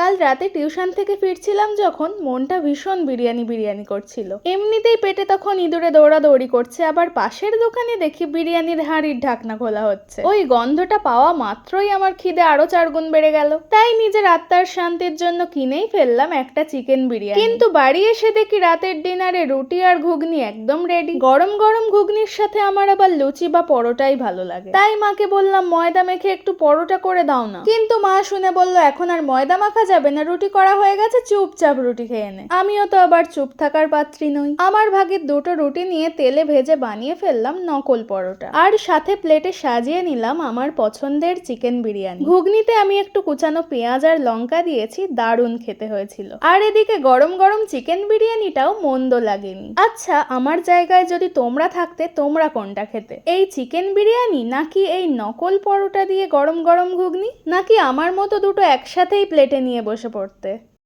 কাল রাতে টিউশন থেকে ফিরছিলাম যখন মনটা ভীষণ বিরিয়ানি বিরিয়ানি করছিল। এমনিতেই পেটে তখন ইঁদুরে দৌড়াদৌড়ি করছে, আবার পাশের দোকানে দেখি বিরিয়ানির হাঁড়ির ঢাকনা খোলা হচ্ছে। ওই গন্ধটা পাওয়া মাত্রই আমার খিদে আরও চার গুণ বেড়ে গেল। তাই নিজের আত্মার শান্তির জন্য কিনেই ফেললাম একটা চিকেন বিরিয়ানি। কিন্তু বাড়ি এসে দেখি রাতের ডিনারে রুটি আর ঘুগনি একদম রেডি গরম গরম ঘুগনির সাথে আমার আবার লুচি বা পরোটাই ভালো লাগে। তাই মাকে বললাম, ময়দা মেখে একটু পরোটা করে দাও না। কিন্তু মা শুনে বলল, এখন আর ময়দা মাখা যাবে না, রুটি করা হয়ে গেছে, চুপচাপ রুটি খেয়ে নে। আমিও তো আবার চুপ থাকার পাত্রী নই। আমার ভাগের দুটো রুটি নিয়ে তেলে ভেজে বানিয়ে ফেললাম নকল পরোটা। আর সাথে প্লেটে সাজিয়ে নিলাম আমার পছন্দের চিকেন বিরিয়ানি। ঘুগনিতে আমি একটু কুচানো পেঁয়াজ আর লঙ্কা দিয়েছি, দারুণ খেতে হয়েছিল। আর এদিকে গরম গরম চিকেন বিরিয়ানিটাও মন্দ লাগেনি। আচ্ছা আমার জায়গায় যদি তোমরা থাকতে, তোমরা কোনটা খেতে? এই চিকেন বিরিয়ানি নাকি এই নকল পরোটা দিয়ে গরম গরম ঘুগনি? নাকি আমার মতো দুটো একসাথেই প্লেটে নিয়ে বসে পড়তে।